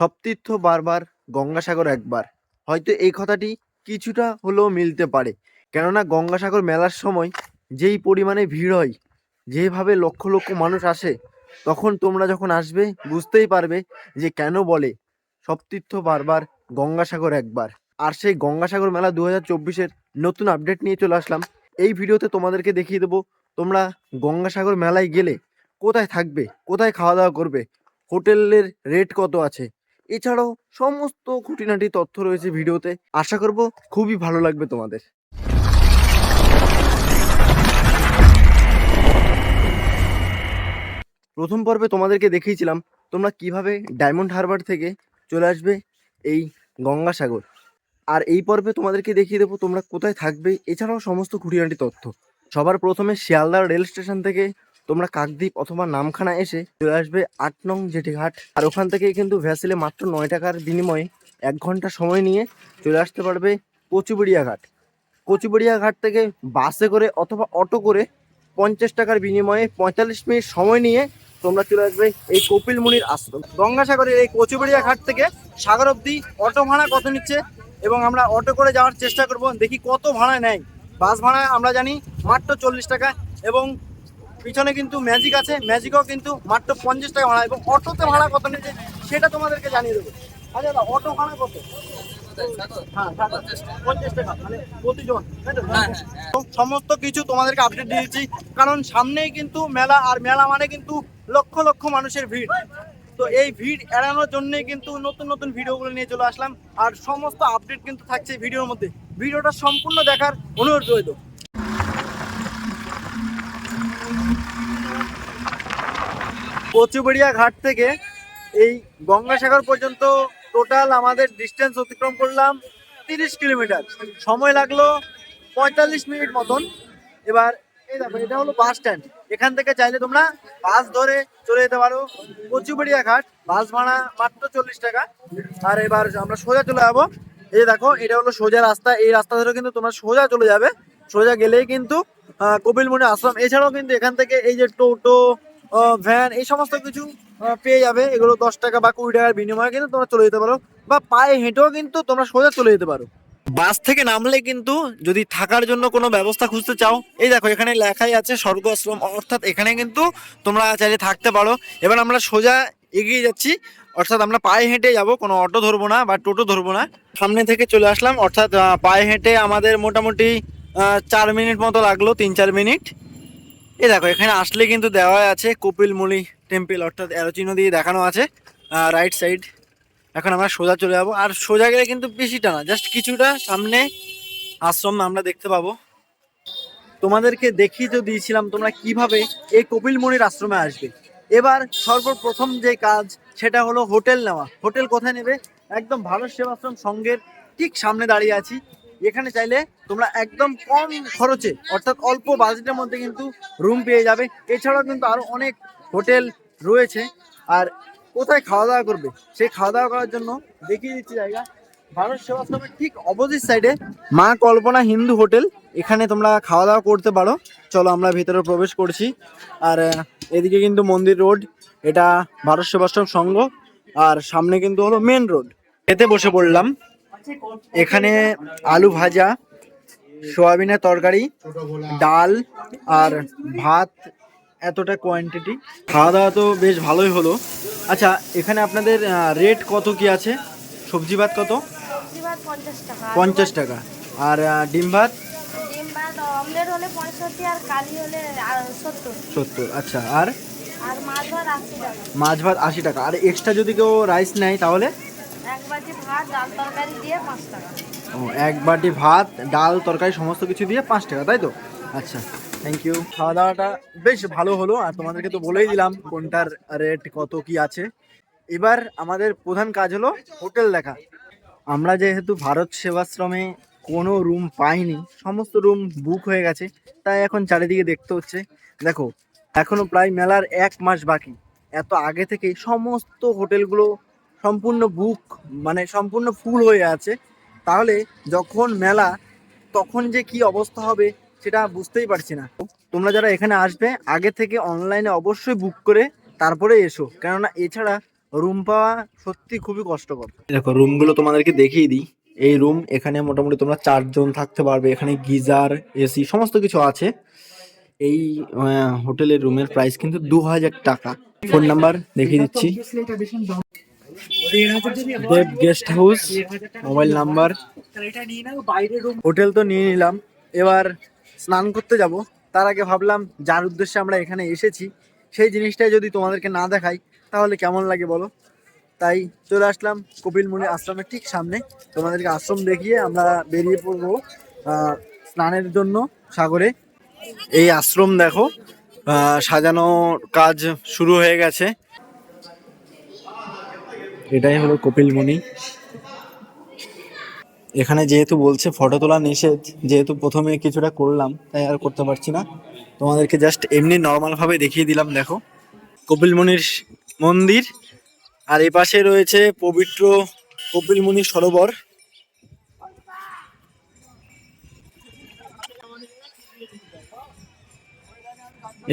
সব তীর্থ বারবার গঙ্গাসাগর একবার। হয়তো এই কথাটি কিছুটা হলেও মিলতে পারে। কেননা গঙ্গাসাগর মেলার সময় যেই পরিমাণে ভিড় হয়, যেভাবে লক্ষ লক্ষ মানুষ আসে, তখন তোমরা যখন আসবে, বুঝতেই পারবে যে কেন বলে সপ্তীর্থ বারবার গঙ্গাসাগর একবার। আর সেই গঙ্গাসাগর মেলা দু হাজার চব্বিশের নতুন আপডেট নিয়ে চলে আসলাম। এই ভিডিওতে তোমাদেরকে দেখিয়ে দেবো তোমরা গঙ্গাসাগর মেলায় গেলে কোথায় থাকবে, কোথায় খাওয়া দাওয়া করবে, হোটেলের রেট কত আছে এছাড়াও সমস্ত খুঁটিনাটি তথ্য রয়েছে ভিডিওতে। আশা করব খুবই ভালো লাগবে তোমাদের। প্রথম পর্বে তোমাদেরকে দেখিয়েছিলাম তোমরা কীভাবে ডায়মন্ড হারবার থেকে চলে আসবে এই গঙ্গাসাগর। আর এই পর্বে তোমাদেরকে দেখিয়ে দেবো তোমরা কোথায় থাকবে, এছাড়াও সমস্ত খুঁটিনাটি তথ্য। সবার প্রথমে শিয়ালদা রেল স্টেশন থেকে তোমরা কাকদ্বীপ অথবা নামখানা এসে চলে আসবে আট নং জেটি ঘাট। আর ওখান থেকে কিন্তু ভ্যাসেলে মাত্র নয় টাকার বিনিময়ে এক ঘণ্টা সময় নিয়ে চলে আসতে পারবে কচুবেড়িয়া ঘাট। কচুবেড়িয়া ঘাট থেকে বাসে করে অথবা অটো করে পঞ্চাশ টাকার বিনিময়ে পঁয়তাল্লিশ মিনিট সময় নিয়ে তোমরা চলে আসবে এই কপিলমুনির আশ্রম। গঙ্গাসাগরের এই কচুবেড়িয়া ঘাট থেকে সাগর অব্দি অটো ভাড়া কত নিচ্ছে এবং আমরা অটো করে যাওয়ার চেষ্টা করব, দেখি কত ভাড়া নেয়। বাস ভাড়া আমরা জানি মাত্র চল্লিশ টাকা এবং পিছনে কিন্তু ম্যাজিক আছে ম্যাজিকও কিন্তু মাত্র পঞ্চাশ টাকা ভাড়া। এবং অটোতে ভাড়া কত নিচ্ছে সেটা তোমাদেরকে জানিয়ে দেবো। আচ্ছা দাদা অটো ভাড়া কত? হ্যাঁ মানে তো? তো সমস্ত কিছু তোমাদেরকে আপডেট দিয়েছি কারণ সামনেই কিন্তু মেলা আর মেলা মানে কিন্তু লক্ষ লক্ষ মানুষের ভিড়। তো এই ভিড় এড়ানোর জন্যই কিন্তু নতুন নতুন ভিডিওগুলো নিয়ে চলে আসলাম। আর সমস্ত আপডেট কিন্তু থাকছে ভিডিওর মধ্যে। ভিডিওটা সম্পূর্ণ দেখার অনুরোধ রইল। কচুবেড়িয়া ঘাট থেকে এই গঙ্গাসাগর পর্যন্ত টোটাল আমাদের ডিস্টেন্স অতিক্রম করলাম তিরিশ কিলোমিটার। সময় লাগল পঁয়তাল্লিশ মিনিট মতন। এবার এই দেখো, এটা হলো বাস স্ট্যান্ড এখান থেকে চাইলে তোমরা বাস ধরে চলে যেতে পারো। কচুবেড়িয়া ঘাট বাস ভাড়া মাত্র চল্লিশ টাকা। আর এবার আমরা সোজা চলে যাব। এই দেখো, এটা হলো সোজা রাস্তা। এই রাস্তা ধরে কিন্তু তোমরা সোজা চলে যাবে। সোজা গেলেই কিন্তু কপিলমুনি আশ্রম। এছাড়াও কিন্তু এখান থেকে এই যে টোটো ভ্যান এই সমস্ত কিছু পেয়ে যাবে। এগুলো দশ টাকা বা কুড়ি টাকার বিনিময়ে কিন্তু তোমরা চলে যেতে পারো। বা পায়ে হেঁটেও কিন্তু তোমরা সোজা চলে যেতে পারো। বাস থেকে নামলে কিন্তু যদি থাকার জন্য কোনো ব্যবস্থা খুঁজতে চাও, এই দেখো এখানে লেখাই আছে স্বর্গ আশ্রম, অর্থাৎ এখানে কিন্তু তোমরা চাইলে থাকতে পারো। এবার আমরা সোজা এগিয়ে যাচ্ছি, অর্থাৎ আমরা পায়ে হেঁটে যাব, কোনো অটো ধরবো না বা টোটো ধরবো না। সামনে থেকে চলে আসলাম, অর্থাৎ পায়ে হেঁটে আমাদের মোটামুটি চার মিনিট মতো লাগল, তিন চার মিনিট। এই দেখো, এখানে আসলে কিন্তু দেওয়া আছে কপিলমুনি টেম্পল অর্থাৎ অ্যারোচিহ্ন দিয়ে দেখানো আছে রাইট সাইড এখন আমরা সোজা চলে যাব, আর সোজা গেলে কিন্তু বেশিটা না জাস্ট কিছুটা সামনে আশ্রম আমরা দেখতে পাবো। তোমাদেরকে দেখিয়ে তো দিয়েছিলাম তোমরা কীভাবে এই কপিলমুনির আশ্রমে আসবে। এবার সর্বপ্রথম যে কাজ, সেটা হলো হোটেল নেওয়া। হোটেল কোথায় নেবে? একদম ভারত সেবাশ্রম সংঘের ঠিক সামনে দাঁড়িয়ে আছি। এখানে চাইলে তোমরা একদম কম খরচে, অর্থাৎ অল্প বাজেটের মধ্যে কিন্তু রুম পেয়ে যাবে। এছাড়াও কিন্তু আরও অনেক হোটেল রয়েছে। আর কোথায় খাওয়া দাওয়া করবে? সেই খাওয়া দাওয়া করার জন্য দেখিয়ে দিচ্ছি জায়গা। ভারত সেবাশ্রমের ঠিক অপোজিট সাইডে মা কল্পনা হিন্দু হোটেল। এখানে তোমরা খাওয়া দাওয়া করতে পারো। চলো আমরা ভিতরে প্রবেশ করছি। আর এদিকে কিন্তু মন্দির রোড। এটা ভারত সেবাশ্রম সংঘ। আর সামনে কিন্তু হলো মেন রোড খেতে বসে পড়লাম। এখানে আলু ভাজা সোয়াবিনের তরকারি ডাল আর ভাত এতটা কোয়ান্টিটি খাওয়া দাওয়া তো বেশ ভালোই হলো। আচ্ছা এখানে আপনাদের রেট কত কি আছে? সবজি ভাত কত? পঞ্চাশ টাকা। আর ডিম ভাত? সত্তর। আচ্ছা আর? মাছ ভাত আশি টাকা। আর এক্সট্রা যদি কেউ রাইস নেয় তাহলে? এক বাটি ভাত, ডাল তরকারি ও, এক বাটি ভাত, ডাল তরকারি সমস্ত কিছু দিয়ে পাঁচ টাকা, তাই তো? আচ্ছা থ্যাংক ইউ খাওয়া দাওয়াটা বেশ ভালো হলো, আর তোমাদেরকে তো বলেই দিলাম কোনটার রেট কত কি আছে। এবার আমাদের প্রধান কাজ হলো হোটেল দেখা। আমরা যেহেতু ভারত সেবাশ্রমে কোনো রুম পাইনি, সমস্ত রুম বুক হয়ে গেছে, তাই এখন চারিদিকে দেখতে হচ্ছে। দেখো, এখনও প্রায় মেলার এক মাস বাকি। এত আগে থেকে সমস্ত হোটেলগুলো সম্পূর্ণ বুক মানে সম্পূর্ণ ফুল হয়ে আছে। তাহলে যখন মেলা, তখন যে কি অবস্থা হবে সেটা বুঝতেই পারছি না। তোমরা যারা এখানে আসবে, আগে থেকে অনলাইনে অবশ্যই বুক করে তারপরে এসো। কেননা এছাড়া রুম পাওয়া সত্যি খুবই কষ্টকর। দেখো রুমগুলো তোমাদেরকে দেখিয়ে দিই। এই রুম এখানে মোটামুটি তোমরা চারজন থাকতে পারবে। এখানে গিজার এসি সমস্ত কিছু আছে। এই হোটেলের রুমের প্রাইস কিন্তু দু হাজার টাকা। ফোন নাম্বার দেখিয়ে দিচ্ছি। Dev guest house mobile number. Hotel তো নিয়ে নিলাম। এবার স্নান করতে যাব। তার আগে ভাবলাম যার উদ্দেশ্যে আমরা এখানে এসেছি সেই জিনিসটাই যদি তোমাদেরকে না দেখাই তাহলে কেমন লাগে বলো? তাই চলে আসলাম কপিলমুনি আশ্রমের ঠিক সামনে। তোমাদেরকে আশ্রম দেখিয়ে আমরা বেরিয়ে পড়ব স্নানের জন্য সাগরে। এই আশ্রম দেখো আহ, সাজানোর কাজ শুরু হয়ে গেছে। এটাই হলো কপিলমুনি এখানে যেহেতু বলছে ফটো তোলা নিষেধ, যেহেতু প্রথমে কিছুটা করলাম, তাই আর করতে পারছি না। তোমাদেরকে জাস্ট এমনি নর্মাল ভাবে দেখিয়ে দিলাম, দেখো। কপিলমুনির মন্দির, আর এ পাশে রয়েছে পবিত্র কপিলমুনি সরোবর।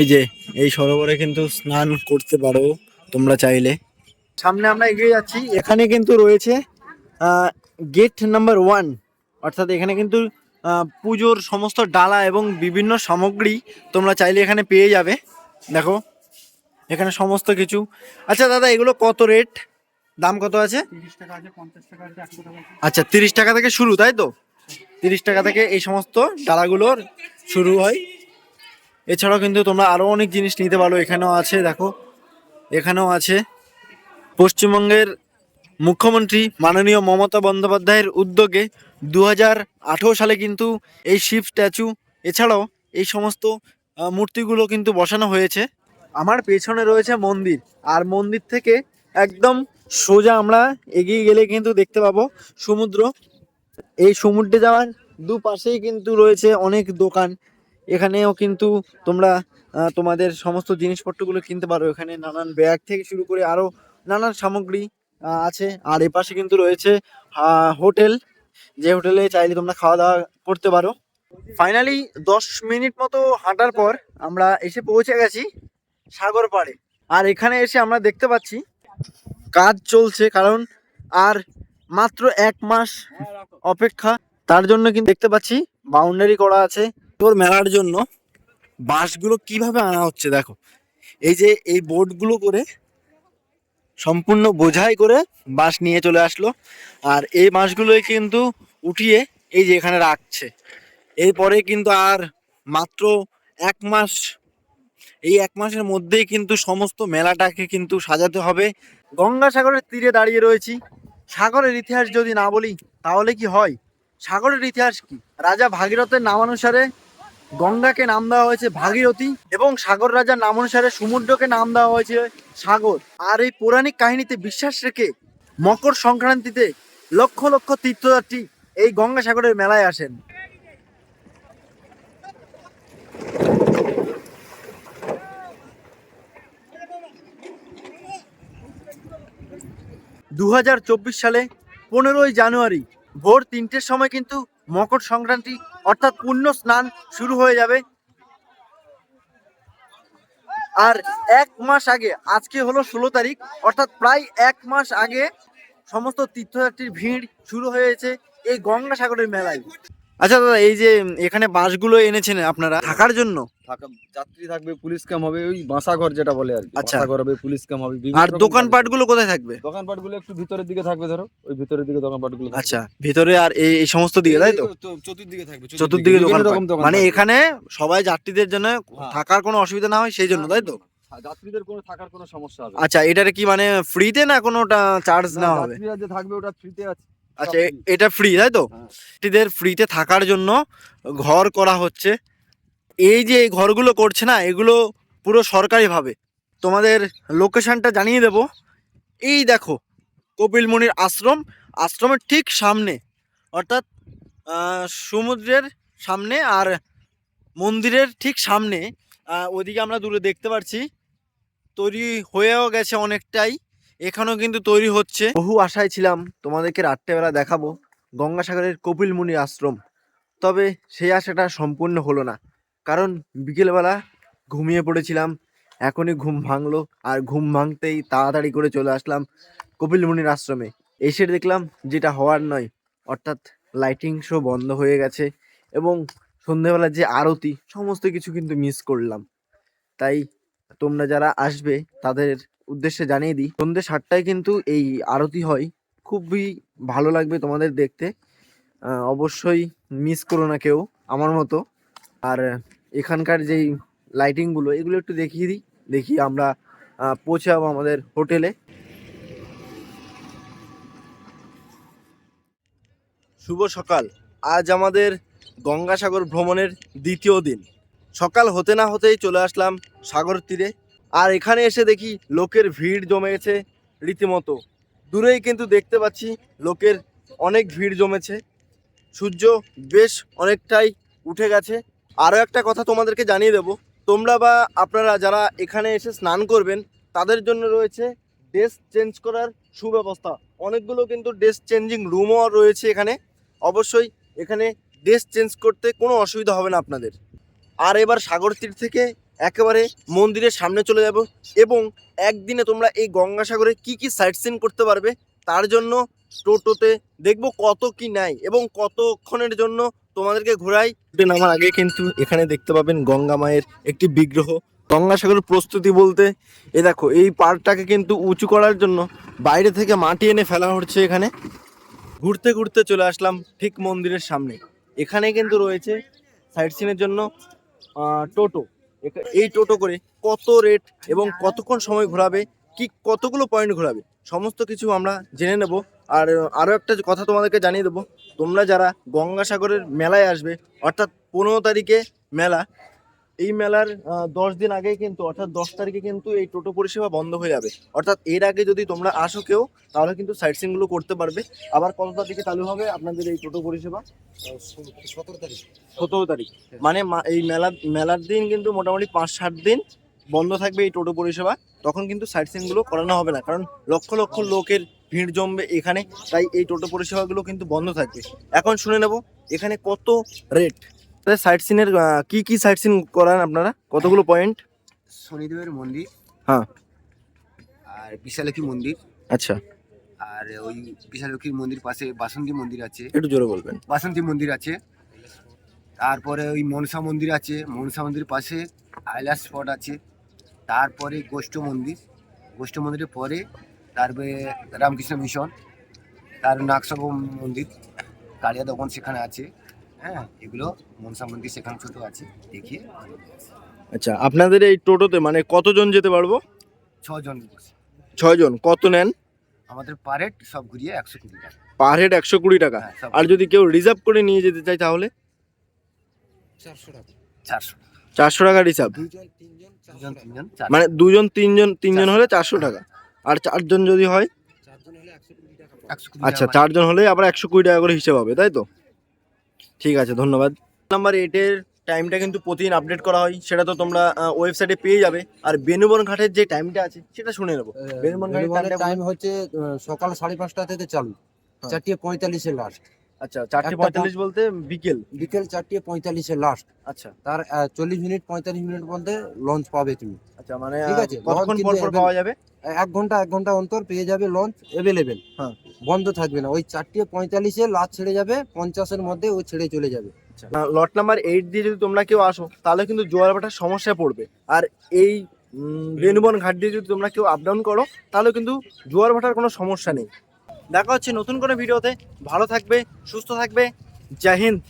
এই যে, এই সরোবরে কিন্তু স্নান করতে পারো তোমরা চাইলে। সামনে আমরা এগিয়ে যাচ্ছি। এখানে কিন্তু রয়েছে গেট নাম্বার ওয়ান অর্থাৎ এখানে কিন্তু পুজোর সমস্ত ডালা এবং বিভিন্ন সামগ্রী তোমরা চাইলে এখানে পেয়ে যাবে। দেখো, এখানে সমস্ত কিছু। আচ্ছা দাদা, এগুলো কত রেট দাম কত আছে? আচ্ছা তিরিশ টাকা থেকে শুরু, তাই তো? তিরিশ টাকা থেকে এই সমস্ত ডালাগুলোর শুরু হয়। এছাড়াও কিন্তু তোমরা আরও অনেক জিনিস নিতে পারো। এখানেও আছে, দেখো, এখানেও আছে। পশ্চিমবঙ্গের মুখ্যমন্ত্রী মাননীয় মমতা বন্দ্যোপাধ্যায়ের উদ্যোগে দু হাজার আঠেরো সালে কিন্তু এই শিব স্ট্যাচু, এছাড়াও এই সমস্ত মূর্তিগুলো কিন্তু বসানো হয়েছে। আমার পেছনে রয়েছে মন্দির, আর মন্দির থেকে একদম সোজা আমরা এগিয়ে গেলে কিন্তু দেখতে পাবো সমুদ্র। এই সমুদ্রে যাওয়ার দুপাশেই কিন্তু রয়েছে অনেক দোকান। এখানেও কিন্তু তোমরা তোমাদের সমস্ত জিনিসপত্রগুলো কিনতে পারো। এখানে নানান ব্যাগ থেকে শুরু করে আরও নানান সামগ্রী আছে। আর এপাশে কিন্তু রয়েছে হোটেল। যে হোটেলে চাইলে তোমরা খাওয়া দাওয়া করতে পারো। ফাইনালি দশ মিনিট মতো হাঁটার পর আমরা এসে পৌঁছে গেছি সাগর পাড়ে। আর এখানে এসে আমরা দেখতে পাচ্ছি, কাজ চলছে। কারণ আর মাত্র এক মাস অপেক্ষা। তার জন্য কিন্তু দেখতে পাচ্ছি বাউন্ডারি করা আছে তোর মেলার জন্য। বাঁশগুলো কীভাবে আনা হচ্ছে দেখো। এই যে এই বোর্ডগুলো করে সম্পূর্ণ বোঝাই করে বাঁশ নিয়ে চলে আসলো। আর এই বাঁশগুলোই কিন্তু উঠিয়ে এই যে এখানে রাখছে। এরপরে কিন্তু আর মাত্র এক মাস, এই এক মাসের মধ্যেই কিন্তু সমস্ত মেলাটাকে কিন্তু সাজাতে হবে। গঙ্গাসাগরের তীরে দাঁড়িয়ে রয়েছি। সাগরের ইতিহাস যদি না বলি, তাহলে কি হয়? সাগরের ইতিহাস কি? রাজা ভাগীরথের নাম অনুসারে গঙ্গাকে নাম দেওয়া হয়েছে ভাগীরথী এবং সাগর রাজার নাম অনুসারে সমুদ্রকে নাম দেওয়া হয়েছে সাগর। আর এই পৌরাণিক কাহিনীতে বিশ্বাস রেখে মকর সংক্রান্তিতে লক্ষ লক্ষ তীর্থযাত্রী এই গঙ্গাসাগরের মেলায় আসেন। দু হাজার চব্বিশ সালে পনেরোই জানুয়ারি ভোর তিনটের সময় কিন্তু মকর সংক্রান্তি অর্থাৎ পুণ্য স্নান শুরু হয়ে যাবে। আর এক মাস আগে, আজকে হলো ষোলো তারিখ, অর্থাৎ প্রায় এক মাস আগে সমস্ত তীর্থযাত্রীর ভিড় শুরু হয়েছে এই গঙ্গাসাগরের মেলায়। আচ্ছা দাদা এই যে এখানে বাঁশগুলো এনেছেন আপনারা থাকার জন্য? যাত্রী থাকবে পুলিশ ক্যাম্প হবে ওই বাসা ঘর যেটা বলে আর আচ্ছা। ঘর হবে পুলিশ ক্যাম্প হবে আর দোকানপাটগুলো কোথায় থাকবে। দোকানপাটগুলো একটু ভিতরের দিকে থাকবে ধরো। ওই ভিতরের দিকে দোকানপাটগুলো আচ্ছা ভিতরে আর এই সমস্ত দিকে তাই তো? চতুর্দিকে থাকবে চতুর্দিকে। দোকান মানে এখানে সবাই যাত্রীদের জন্য হ্যাঁ। থাকার কোনো অসুবিধা না হয় সেই জন্য তাই তো? হ্যাঁ, যাত্রীদের কোনো থাকার কোনো সমস্যা হবে আচ্ছা এটারে কি মানে ফ্রিতে না কোনোটা চার্জ না, হবে? যাত্রীরা যে থাকবে ওটা ফ্রিতে আছে। আচ্ছা এটা ফ্রি তাই তো? হ্যাঁ। যাত্রীদের ফ্রিতে থাকার জন্য ঘর করা হচ্ছে। এই যে এই ঘরগুলো করছে না এগুলো পুরো সরকারিভাবে। তোমাদের লোকেশানটা জানিয়ে দেব। এই দেখো কপিলমুনির আশ্রম। আশ্রমের ঠিক সামনে অর্থাৎ সমুদ্রের সামনে আর মন্দিরের ঠিক সামনে ওদিকে আমরা দূরে দেখতে পাচ্ছি তৈরি হয়েও গেছে অনেকটাই। এখানেও কিন্তু তৈরি হচ্ছে। বহু আশায় ছিলাম তোমাদেরকে রাত্রেবেলা দেখাবো গঙ্গাসাগরের কপিলমুনি আশ্রম। তবে সেই আশাটা সম্পূর্ণ হলো না। কারণ বিকেলবেলা ঘুমিয়ে পড়েছিলাম, এখনই ঘুম ভাঙলো আর ঘুম ভাঙতেই তাড়াতাড়ি করে চলে আসলাম কপিল মুনির আশ্রমে। এসে দেখলাম যেটা হওয়ার নয়, অর্থাৎ লাইটিং শো বন্ধ হয়ে গেছে এবং সন্ধেবেলা যে আরতি, সমস্ত কিছু কিন্তু মিস করলাম। তাই তোমরা যারা আসবে তাদের উদ্দেশ্যে জানিয়ে দিই। সন্ধ্যে সাতটায় কিন্তু এই আরতি হয়। খুবই ভালো লাগবে তোমাদের দেখতে। অবশ্যই মিস করো না কেউ, আমার মতো। আর এখানকার যেই লাইটিংগুলো এগুলো একটু দেখিয়ে দিই। দেখি আমরা পৌঁছাবো আমাদের হোটেলে। শুভ সকাল। আজ আমাদের গঙ্গাসাগর ভ্রমণের দ্বিতীয় দিন। সকাল হতে না হতেই চলে আসলাম সাগর তীরে। আর এখানে এসে দেখি লোকের ভিড় জমে গেছে রীতিমতো। দূরেই কিন্তু দেখতে পাচ্ছি লোকের অনেক ভিড় জমেছে। সূর্য বেশ অনেকটাই উঠে গেছে। আরও একটা কথা তোমাদেরকে জানিয়ে দেবো। তোমরা বা আপনারা যারা এখানে এসে স্নান করবেন, তাদের জন্য রয়েছে ড্রেস চেঞ্জ করার সুব্যবস্থা। অনেকগুলো কিন্তু ড্রেস চেঞ্জিং রুমও রয়েছে এখানে। অবশ্যই এখানে ড্রেস চেঞ্জ করতে কোনো অসুবিধা হবে না আপনাদের। আর এবার সাগর তীর থেকে একেবারে মন্দিরের সামনে চলে যাব এবং একদিনে তোমরা এই গঙ্গাসাগরে কি কি সাইট সিন করতে পারবে তার জন্য টোটোতে দেখব কত কি নেয় এবং কতক্ষণের জন্য তোমাদেরকে ঘোরাই। নামার আগে কিন্তু এখানে দেখতে পাবেন গঙ্গা মায়ের একটি বিগ্রহ। গঙ্গাসাগরের প্রস্তুতি বলতে এ দেখো, এই পার্কটাকে কিন্তু উঁচু করার জন্য বাইরে থেকে মাটি এনে ফেলা হচ্ছে এখানে। ঘুরতে ঘুরতে চলে আসলাম ঠিক মন্দিরের সামনে। এখানে কিন্তু রয়েছে সাইট সিনের জন্য টোটো। এই টোটো করে কত রেট এবং কতক্ষণ সময় ঘোরাবে, কি কতগুলো পয়েন্ট ঘোরাবে, সমস্ত কিছু আমরা জেনে নেব। আর আরও একটা কথা তোমাদেরকে জানিয়ে দেবো। তোমরা যারা গঙ্গাসাগরের মেলায় আসবে, অর্থাৎ পনেরো তারিখে মেলা এই মেলার দশ দিন আগে কিন্তু অর্থাৎ দশ তারিখে কিন্তু এই টোটো পরিষেবা বন্ধ হয়ে যাবে। অর্থাৎ এর আগে যদি তোমরা আসো কেউ তাহলে কিন্তু সাইট সিনগুলো করতে পারবে। আবার কত তারিখে চালু হবে আপনাদের এই টোটো পরিষেবা? সতেরো তারিখ। সতেরো তারিখ। মানে এই মেলার মেলার দিন কিন্তু মোটামুটি পাঁচ সাত দিন বন্ধ থাকবে এই টোটো পরিষেবা। তখন কিন্তু সাইট সিনগুলো করানো হবে না কারণ লক্ষ লক্ষ লোকের ভিড় জমবে এখানে তাই এই টোটো পরিষেবাগুলো কিন্তু বন্ধ থাকবে। এখন শুনে নেব এখানে কত রেট সাইট সিনের কি কি সাইট সিন করান আপনারা? কতগুলো পয়েন্ট শনিদেবের মন্দির। হ্যাঁ। আর বিশালক্ষী মন্দির। আচ্ছা। আর ওই বিশালক্ষীর মন্দির পাশে বাসন্তী মন্দির আছে। একটু জোরে বলবেন। বাসন্তী মন্দির আছে। তারপরে ওই মনসা মন্দির আছে। মনসা মন্দির পাশে আইলাস স্পট আছে। তারপরে গোষ্ঠ মন্দির। গোষ্ঠ মন্দিরের পরে তারপরে রামকৃষ্ণ মিশন। তার নাগসব মন্দির। কালিয়া দোকান সেখানে আছে। হ্যাঁ এগুলো মনসা মন্দির সেখানে ছোট আছে দেখিয়ে আচ্ছা আপনাদের এই টোটোতে মানে কতজন যেতে পারব? ছজন ছয়জন কত নেন? আমাদের পারেট সব ঘুরিয়ে একশো কুড়ি টাকা। পার হেড একশো কুড়ি টাকা? হ্যাঁ, আর যদি কেউ রিজার্ভ করে নিয়ে যেতে চায় তাহলে? চারশো টাকা। চারশো চারশো টাকা রিজার্ভ? দুজন তিনজন মানে দুজন তিনজন তিনজন হলে চারশো টাকা? আর চারজন যদি হয়? আচ্ছা চারজন হলে আবার একশো কুড়ি টাকা করে হিসেব হবে তাই তো? ঠিক আছে ধন্যবাদ। নাম্বার এইটের টাইমটা কিন্তু প্রতিদিন আপডেট করা হয় সেটা তো তোমরা ওয়েবসাইটে পেয়ে যাবে। আর বেনুবন ঘাটের যে টাইমটা আছে সেটা শুনে নেব। বেনুবন ঘাটের টাইম হচ্ছে সকাল সাড়ে পাঁচটা থেকে চালু। হ্যাঁ। চারটে পঁয়তাল্লিশে লাস্ট আচ্ছা চারটে পঁয়তাল্লিশ বলতে বিকেল। বিকেল চারটে পঁয়তাল্লিশে লাস্ট আচ্ছা। তার চল্লিশ মিনিট পঁয়তাল্লিশ মিনিট মধ্যে লঞ্চ পাবে তুমি। আচ্ছা মানে ঠিক আছে, কতক্ষণ পর পর পাওয়া যাবে? এক ঘণ্টা এক ঘণ্টা অন্তর পেয়ে যাবে লঞ্চ অ্যাভেলেবেল হ্যাঁ। বন্ধ থাকবে না। ওই চারটে পঁয়তাল্লিশে লাস্ট ছেড়ে যাবে পঞ্চাশের মধ্যে ও ছেড়ে চলে যাবে। লট নাম্বার এইট দিয়ে যদি তোমরা কেউ আসো তাহলে কিন্তু জোয়ার ভাটার সমস্যায় পড়বে। আর এই বেনুবন ঘাট দিয়ে যদি তোমরা কেউ আপ ডাউন করো তাহলে কিন্তু জোয়ার ভাটার কোনো সমস্যা নেই। দেখা হচ্ছে নতুন কোনো ভিডিওতে। ভালো থাকবে সুস্থ থাকবে। জয় হিন্দ।